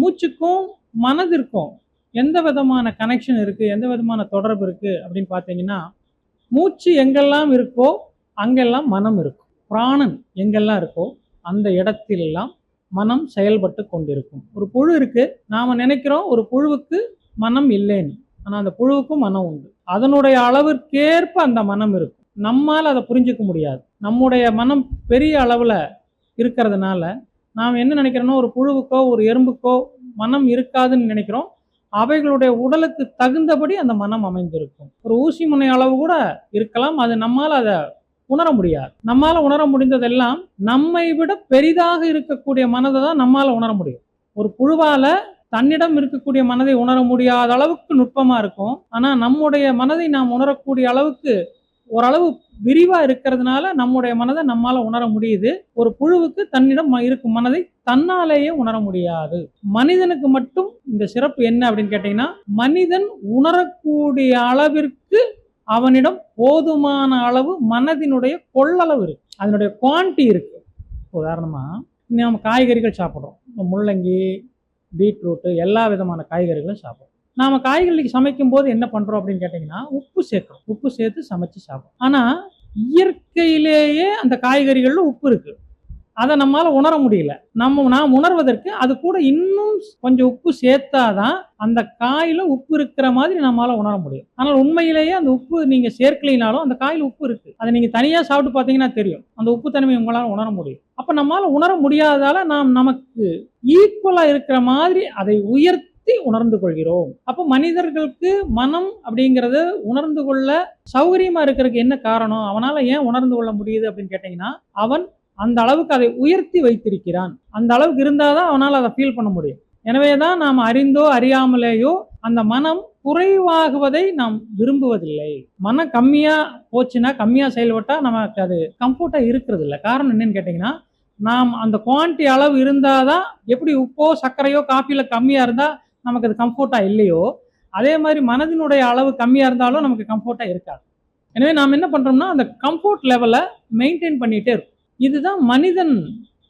மூச்சுக்கும் மனதிற்கும் எந்த விதமான கனெக்ஷன் இருக்குது எந்த விதமான தொடர்பு இருக்குது அப்படின்னு பார்த்தீங்கன்னா மூச்சு எங்கெல்லாம் இருக்கோ அங்கெல்லாம் மனம் இருக்கும். பிராணன் எங்கெல்லாம் இருக்கோ அந்த இடத்திலெல்லாம் மனம் செயல்பட்டு கொண்டிருக்கும். ஒரு புழு இருக்குது நாம் நினைக்கிறோம் ஒரு புழுவுக்கு மனம் இல்லைன்னு. ஆனால் அந்த புழுவுக்கும் மனம் உண்டு. அதனுடைய அளவிற்கேற்ப அந்த மனம் இருக்கும். நம்மால் அதை புரிஞ்சுக்க முடியாது. நம்முடைய மனம் பெரிய அளவில் இருக்கிறதுனால நாம் என்ன நினைக்கிறோனோ ஒரு புழுவுக்கோ ஒரு எறும்புக்கோ மனம் இருக்காதுன்னு நினைக்கிறோம். அவைகளுடைய உடலுக்கு தகுந்தபடி அந்த மனம் அமைந்திருக்கும். ஒரு ஊசி முனை அளவு கூட இருக்கலாம். அது நம்மால் அதை உணர முடியாது. நம்மால் உணர முடிந்ததெல்லாம் நம்மை விட பெரிதாக இருக்கக்கூடிய மனதை தான் நம்மால் உணர முடியும். ஒரு புழுவால் தன்னிடம் இருக்கக்கூடிய மனதை உணர முடியாத அளவுக்கு நுட்பமாக இருக்கும். ஆனால் நம்முடைய மனதை நாம் உணரக்கூடிய அளவுக்கு ஓரளவு விரிவா இருக்கிறதுனால நம்முடைய மனதை நம்மால உணர முடியுது. ஒரு புழுவுக்கு தன்னிடம் இருக்கும் மனதை தன்னாலேயே உணர முடியாது. மனிதனுக்கு மட்டும் இந்த சிறப்பு என்ன அப்படின்னு கேட்டீங்கன்னா மனிதன் உணரக்கூடிய அளவிற்கு அவனிடம் போதுமான அளவு மனதினுடைய கொள்ளளவு இருக்கு. அதனுடைய குவான்டி இருக்கு. உதாரணமா நம்ம காய்கறிகள் சாப்பிட்றோம். முள்ளங்கி பீட்ரூட்டு எல்லா விதமான காய்கறிகளும் சாப்பிட்றோம். நாம காய்கறிக்கு சமைக்கும் போது என்ன பண்றோம் அப்படின்னு கேட்டிங்கன்னா உப்பு சேர்க்கிறோம். உப்பு சேர்த்து சமைச்சு சாப்பிடும் ஆனா இயற்கையிலேயே அந்த காய்கறிகளில் உப்பு இருக்கு. அதை நம்மால உணர முடியல. நம்ம நாம் உணர்வதற்கு அது கூட இன்னும் கொஞ்சம் உப்பு சேர்த்தாதான் அந்த காயில உப்பு இருக்கிற மாதிரி நம்மால உணர முடியும். ஆனால் உண்மையிலேயே அந்த உப்பு நீங்க சேர்க்கலைனாலும் அந்த காயில் உப்பு இருக்கு. அதை நீங்க தனியா சாப்பிட்டு பார்த்தீங்கன்னா தெரியும். அந்த உப்பு தன்மை உங்களால உணர முடியும். அப்ப நம்மால உணர முடியாததால நாம் நமக்கு ஈக்குவலா இருக்கிற மாதிரி அதை உயர்த்தி உணர்ந்து கொள்கிறோம். அப்போ மனிதர்களுக்கு மனம் அப்படிங்கறது உணர்ந்து கொள்ள சௌகரியமா இருக்கிறதுக்கு என்ன காரணம்? அவனால ஏன் உணர்ந்து கொள்ள முடியுது அப்படின்னு கேட்டீங்கன்னா அவன் அந்த அளவுக்கு அதை உயர்த்தி வைத்திருக்கிறான். அந்த அளவுக்கு இருந்தாதான் அவனால் அதை ஃபீல் பண்ண முடியும். எனவே தான் நாம் அறிந்தோ அறியாமலேயோ அந்த மனம் குறைவாகுவதை நாம் விரும்புவதில்லை. மனம் கம்மியா போச்சுன்னா கம்மியா செயல்பட்டா நமக்கு அது கம்ஃபர்ட்டா இருக்கிறது இல்லை. காரணம் என்னன்னு கேட்டிங்கன்னா நாம் அந்த குவான்டிட்டி அளவு இருந்தாதான் எப்படி உப்போ சர்க்கரையோ காஃபியில் கம்மியாக இருந்தால் நமக்கு அது கம்ஃபோர்ட்டாக இல்லையோ அதே மாதிரி மனதினுடைய அளவு கம்மியாக இருந்தாலும் நமக்கு கம்ஃபோர்ட்டாக இருக்காது. எனவே நாம் என்ன பண்ணுறோம்னா அந்த கம்ஃபர்ட் லெவலை மெயின்டைன் பண்ணிகிட்டே இருக்கும். இதுதான் மனிதன்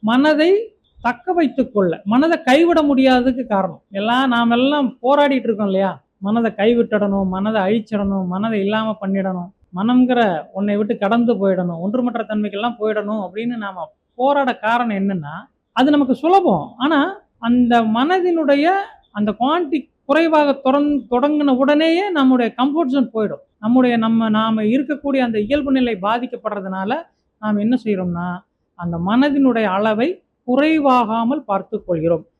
மனதை தக்க வைத்துக்கொள்ள மனதை கைவிட முடியாததுக்கு காரணம். எல்லாம் நாம் எல்லாம் போராடிட்டு இருக்கோம் இல்லையா? மனதை கைவிட்டுடணும் மனதை அழிச்சிடணும் மனதை இல்லாமல் பண்ணிடணும் மனம்ங்கிற உன்னை விட்டு கடந்து போயிடணும் ஒன்றுமற்ற தன்மைக்கெல்லாம் போயிடணும் அப்படின்னு நாம் போராட காரணம் என்னன்னா அது நமக்கு சுலபம். ஆனால் அந்த மனதினுடைய அந்த குவான்டி குறைவாக தொடங் தொடங்கின உடனேயே நம்முடைய கம்ஃபர்ட் ஜோன் போயிடும். நம்முடைய நம்ம நாம இருக்கக்கூடிய அந்த இயல்பு நிலை பாதிக்கப்படுறதுனால நாம் என்ன செய்கிறோம்னா அந்த மனதினுடைய அளவை குறைவாகாமல் பார்த்து கொள்கிறோம்.